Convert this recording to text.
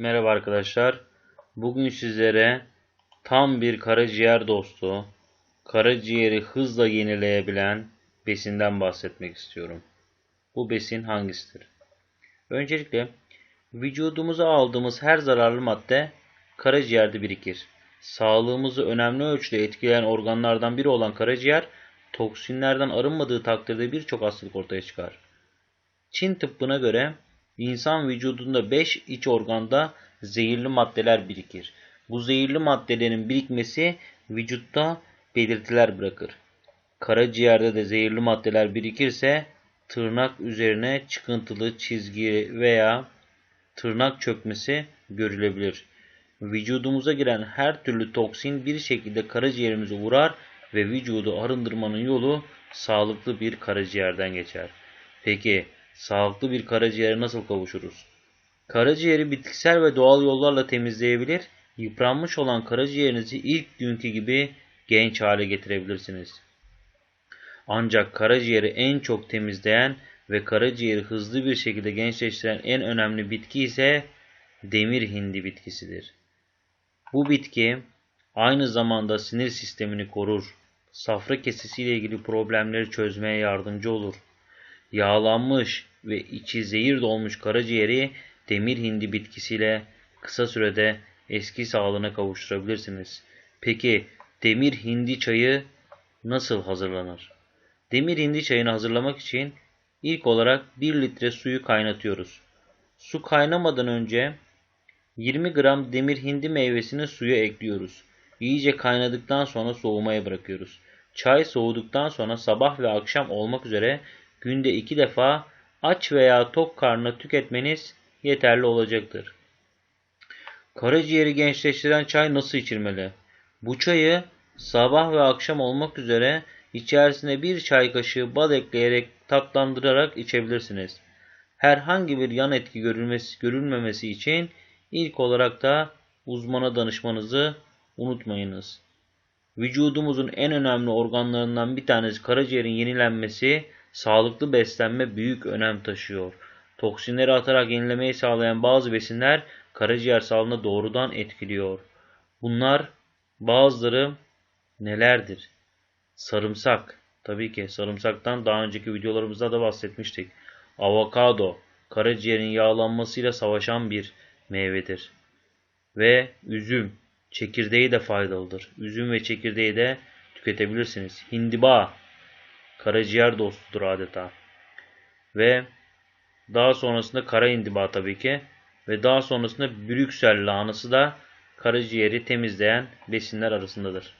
Merhaba arkadaşlar. Bugün sizlere tam bir karaciğer dostu, karaciğeri hızla yenileyebilen besinden bahsetmek istiyorum. Bu besin hangisidir? Öncelikle vücudumuza aldığımız her zararlı madde karaciğerde birikir. Sağlığımızı önemli ölçüde etkileyen organlardan biri olan karaciğer, toksinlerden arınmadığı takdirde birçok hastalık ortaya çıkar. Çin tıbbına göre insan vücudunda 5 iç organda zehirli maddeler birikir. Bu zehirli maddelerin birikmesi vücutta belirtiler bırakır. Karaciğerde de zehirli maddeler birikirse tırnak üzerine çıkıntılı çizgi veya tırnak çökmesi görülebilir. Vücudumuza giren her türlü toksin bir şekilde karaciğerimize vurar ve vücudu arındırmanın yolu sağlıklı bir karaciğerden geçer. Peki sağlıklı bir karaciğere nasıl kavuşuruz? Karaciğeri bitkisel ve doğal yollarla temizleyebilir, yıpranmış olan karaciğerinizi ilk günkü gibi genç hale getirebilirsiniz. Ancak karaciğeri en çok temizleyen ve karaciğeri hızlı bir şekilde gençleştiren en önemli bitki ise demir hindi bitkisidir. Bu bitki aynı zamanda sinir sistemini korur, safra kesesiyle ilgili problemleri çözmeye yardımcı olur. Yağlanmış ve içi zehir dolmuş karaciğeri demir hindi bitkisiyle kısa sürede eski sağlığına kavuşturabilirsiniz. Peki demir hindi çayı nasıl hazırlanır? Demir hindi çayını hazırlamak için ilk olarak 1 litre suyu kaynatıyoruz. Su kaynamadan önce 20 gram demir hindi meyvesini suya ekliyoruz. İyice kaynadıktan sonra soğumaya bırakıyoruz. Çay soğuduktan sonra sabah ve akşam olmak üzere günde 2 defa aç veya tok karnına tüketmeniz yeterli olacaktır. Karaciğeri gençleştiren çay nasıl içilmeli? Bu çayı sabah ve akşam olmak üzere içerisine bir çay kaşığı bal ekleyerek tatlandırarak içebilirsiniz. Herhangi bir yan etki görülmesi, görülmemesi için ilk olarak da uzmana danışmanızı unutmayınız. Vücudumuzun en önemli organlarından bir tanesi karaciğerin yenilenmesi, sağlıklı beslenme büyük önem taşıyor. Toksinleri atarak yenilemeyi sağlayan bazı besinler karaciğer sağlığına doğrudan etkiliyor. Bunlar bazıları nelerdir? Sarımsak. Tabii ki sarımsaktan daha önceki videolarımızda da bahsetmiştik. Avokado, karaciğerin yağlanmasıyla savaşan bir meyvedir. Ve üzüm, çekirdeği de faydalıdır. Üzüm ve çekirdeği de tüketebilirsiniz. Hindiba, karaciğer dostudur adeta. Ve daha sonrasında kara indiba tabii ki. Ve daha sonrasında Brüksel lahanası da karaciğeri temizleyen besinler arasındadır.